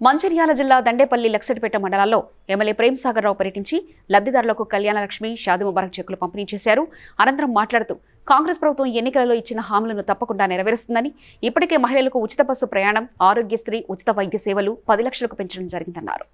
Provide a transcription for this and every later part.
మంచిర్యాల జిల్లా దండేపల్లి లక్సటిపేట మండలాల్లో ఎమ్మెల్యే ప్రేమ్ సాగర్ రావు పర్యటించి లబ్ధిదారులకు కళ్యాణ లక్ష్మి షాది ముబారక్ చెక్కులు పంపిణీ చేశారు. అనంతరం మాట్లాడుతూ కాంగ్రెస్ ప్రభుత్వం ఎన్నికలలో ఇచ్చిన హామీలను తప్పకుండా నెరవేరుస్తుందని ఇప్పటికే మహిళలకు ఉచిత బస్సు ప్రయాణం ఆరోగ్యశ్రీ ఉచిత వైద్య సేవలు పది లక్షలకు పెంచడం జరిగిందన్నారు.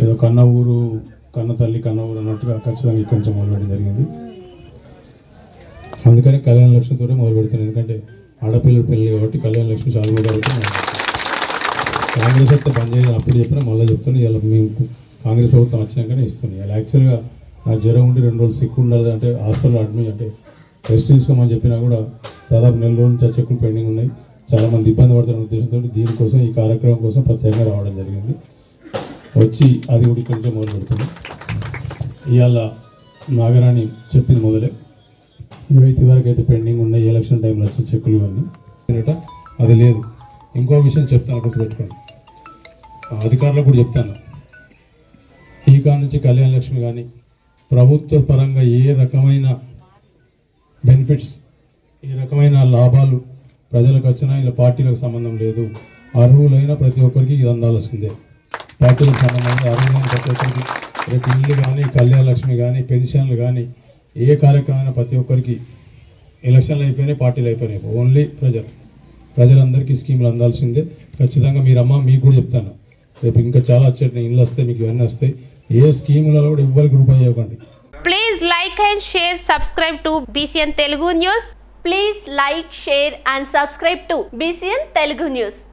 ఏదో కన్న ఊరు కన్న తల్లి కన్న ఊరు అన్నట్టుగా ఖచ్చితంగా ఇక్కడి నుంచి మొదలుపెట్టడం జరిగింది. అందుకని కళ్యాణ లక్ష్మితో మొదలు పెడుతున్నాను ఎందుకంటే ఆడపిల్లల పెళ్ళి కాబట్టి కళ్యాణ లక్ష్మి చాలా కూడా కాంగ్రెస్ అయితే బంద్ అప్పుడు చెప్పినా మళ్ళీ చెప్తాను ఇలా మేము కాంగ్రెస్ ప్రభుత్వం వచ్చినాకనే ఇస్తుంది ఇలా యాక్చువల్గా నాకు జ్వరం ఉండి రెండు రోజులు సిక్కు ఉండాలి అంటే హాస్పిటల్ అడ్మిట్ అంటే రెస్ట్ తీసుకోమని చెప్పినా కూడా దాదాపు నెల రోజుల నుంచి చెక్కులు పెండింగ్ ఉన్నాయి. చాలామంది ఇబ్బంది పడుతున్న ఉద్దేశంతో దీనికోసం ఈ కార్యక్రమం కోసం ప్రత్యేకంగా రావడం జరిగింది. వచ్చి అది కూడా ఇక్కడి నుంచే మొదలు పెడుతుంది ఇవాళ నాగరాణి చెప్పింది మొదలే. ఇవైతే వరకు అయితే పెండింగ్ ఉన్నాయి ఎలక్షన్ టైంలో వచ్చిన చెక్కులు ఇవన్నీ. అది లేదు. ఇంకో విషయం చెప్తాను గుర్తుపెట్టుకోండి ఆ అధికారులకు కూడా చెప్తాను. ఈ కాడ నుంచి కళ్యాణ లక్ష్మి కానీ ప్రభుత్వ పరంగా ఏ రకమైన బెనిఫిట్స్ ఏ రకమైన లాభాలు ప్రజలకు వచ్చినా ఇలా పార్టీలకు సంబంధం లేదు. అర్హులైన ప్రతి ఒక్కరికి ఇది అందాల్సిందే పార్టీలకు సంబంధించి లేదు అర్హులైన ప్రతి ఒక్కరికి రేపు ఇల్లు కానీ కళ్యాణ లక్ష్మి కానీ పెన్షన్లు కానీ ఏ కార్యక్రమమైన ప్రతి ఒక్కరికి ఎలక్షన్లు అయిపోయినాయి పార్టీలు అయిపోయినాయి. ఓన్లీ ప్రజలు. ప్రజలందరికీ స్కీములు అందాల్సిందే. ఖచ్చితంగా మీరమ్మ మీకు కూడా చెప్తాను. రేపు ఇంకా చాలా వచ్చేటి ఇల్లు వస్తాయి మీకు ఇవన్నీ వస్తాయి. ఏ స్కీములలో కూడా ఇవ్వరికి రూపాయి ఇవ్వకండి. Please like and share subscribe to BCN Telugu news please like share and subscribe to BCN Telugu news